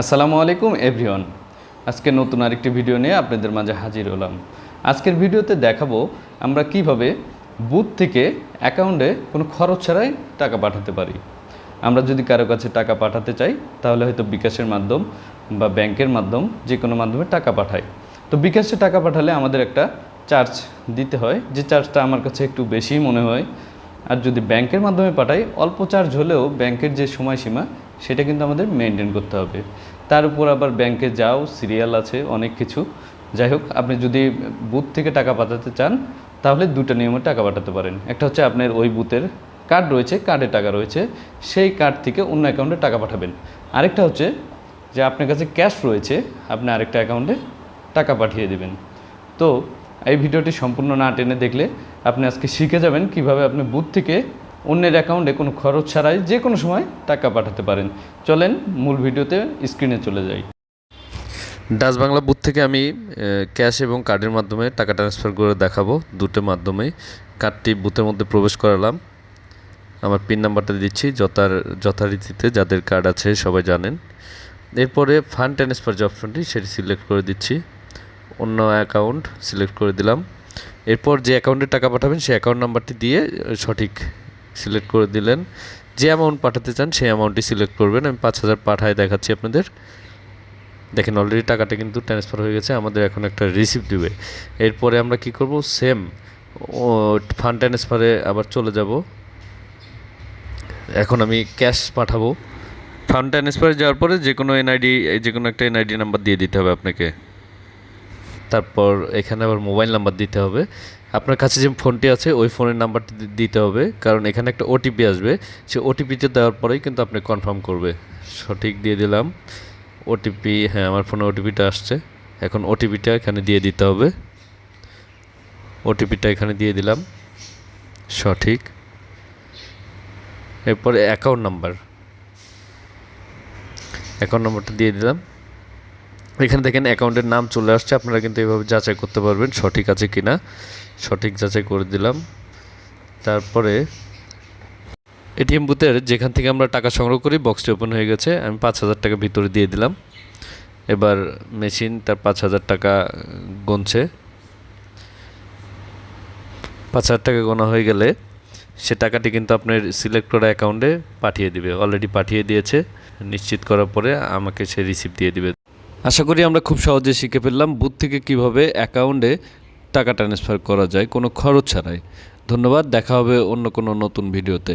আসসালামু আলাইকুম, এভরিওয়ান। আজকে নতুন আরেকটি ভিডিও নিয়ে আপনাদের মাঝে হাজির হলাম। আজকের ভিডিওতে দেখাবো আমরা কীভাবে বুথ থেকে অ্যাকাউন্টে কোনো খরচ ছাড়াই টাকা পাঠাতে পারি। আমরা যদি কারও কাছে টাকা পাঠাতে চাই, তাহলে হয়তো বিকাশের মাধ্যম বা ব্যাংকের মাধ্যম যে কোনো মাধ্যমে টাকা পাঠাই তো বিকাশে টাকা পাঠালে আমাদের একটা চার্জ দিতে হয়। যে চার্জটা আমার কাছে একটু বেশিই মনে হয় আর যদি ব্যাংকের মাধ্যমে পাঠাই, অল্প চার্জ হলেও ব্যাংকের যে সময়সীমা, সেটা কিন্তু আমাদের মেনটেন করতে হবে। তার উপর আবার ব্যাংকে যাও সিরিয়াল আছে, অনেক কিছু। যাই হোক, আপনি যদি বুথ থেকে টাকা পাঠাতে চান, তাহলে দুটো নিয়মে টাকা পাঠাতে পারেন। একটা হচ্ছে আপনার ওই বুথের কার্ড রয়েছে কার্ডে টাকা রয়েছে, সেই কার্ড থেকে অন্য অ্যাকাউন্টে টাকা পাঠাবেন। আরেকটা হচ্ছে যে আপনার কাছে ক্যাশ রয়েছে, আপনি আরেকটা অ্যাকাউন্টে টাকা পাঠিয়ে দেবেন। তো এই ভিডিওটি সম্পূর্ণ না টেনে দেখলে আপনি আজকে শিখে যাবেন কীভাবে আপনি বুথ থেকে অন্যের অ্যাকাউন্টে কোনো খরচ ছাড়াই যে কোনো সময় টাকা পাঠাতে পারেন। চলেন মূল ভিডিওতে স্ক্রিনে চলে যাই। ডাচ বাংলা বুথ থেকে আমি ক্যাশ এবং কার্ডের মাধ্যমে টাকা ট্রান্সফার করে দেখাবো দুটো মাধ্যমে কার্ডটি বুথের মধ্যে প্রবেশ করালাম। আমার পিন নাম্বারটা দিচ্ছি, যথার, যথারীতিতে যাদের কার্ড আছে সবাই জানেন। এরপরে ফান্ড ট্রান্সফার যে অপশনটি সেটি সিলেক্ট করে দিচ্ছি। অন্য অ্যাকাউন্ট সিলেক্ট করে দিলাম। এরপর যে অ্যাকাউন্টে টাকা পাঠাবেন, সেই অ্যাকাউন্ট নাম্বারটি দিয়ে সঠিক সিলেক্ট করে দিলেন। যে অ্যামাউন্ট পাঠাতে চান, সেই অ্যামাউন্টটি সিলেক্ট করবেন। আমি পাঁচ হাজার পাঠায় দেখাচ্ছি আপনাদের। দেখেন অলরেডি টাকাটা কিন্তু ট্রান্সফার হয়ে গেছে, আমাদের এখন একটা রিসিপ্ট দিবে। এরপরে আমরা কি করব? সেম ফান্ড ট্রান্সফারে আবার চলে যাব। এখন আমি ক্যাশ পাঠাবো। ফান্ড ট্রান্সফারে যাওয়ার পরে যে কোনো এনআইডি যে কোনো একটা এনআইডি নাম্বার দিয়ে দিতে হবে আপনাকে। তারপর এখানে আবার মোবাইল নাম্বার দিতে হবে। আপনার কাছে যে ফোনটি আছে, ওই ফোনের নাম্বারটি দিতে হবে। কারণ এখানে একটা ওটিপি আসবে। সে ওটিপিতে দেওয়ার পরেই কিন্তু আপনি কনফার্ম করবে। সঠিক দিয়ে দিলাম। ওটিপি হ্যাঁ আমার ফোনে ওটিপিটা আসছে। এখন ওটিপিটা এখানে দিয়ে দিতে হবে। ওটিপিটা এখানে দিয়ে দিলাম। সঠিক। এরপরে অ্যাকাউন্ট নাম্বার অ্যাকাউন্ট নাম্বারটা দিয়ে দিলাম। এখানে দেখেন অ্যাকাউন্টের নাম চলে আসছে, আপনারা কিন্তু এভাবে যাচাই করতে পারবেন সঠিক আছে কি না সঠিক যাচাই করে দিলাম। তারপরে এটিএম বুথের যেখান থেকে আমরা টাকা সংগ্রহ করি, বক্সটি ওপেন হয়ে গেছে, আমি পাঁচ হাজার টাকা ভিতরে দিয়ে দিলাম। এবার মেশিন তার পাঁচ হাজার টাকা গুনছে। পাঁচ হাজার টাকা গোনা হয়ে গেলে সে টাকাটি কিন্তু আপনার সিলেক্ট করা অ্যাকাউন্টে পাঠিয়ে দিবে, অলরেডি পাঠিয়ে দিয়েছে। নিশ্চিত করার পরে আমাকে সে রিসিপ্ট দিয়ে দিবে। আশা করি আমরা খুব সহজে শিখে ফেললাম বুথ থেকে কীভাবে অ্যাকাউন্টে টাকা ট্রান্সফার করা যায়, কোনো খরচ ছাড়াই। ধন্যবাদ, দেখা হবে অন্য কোনো নতুন ভিডিওতে।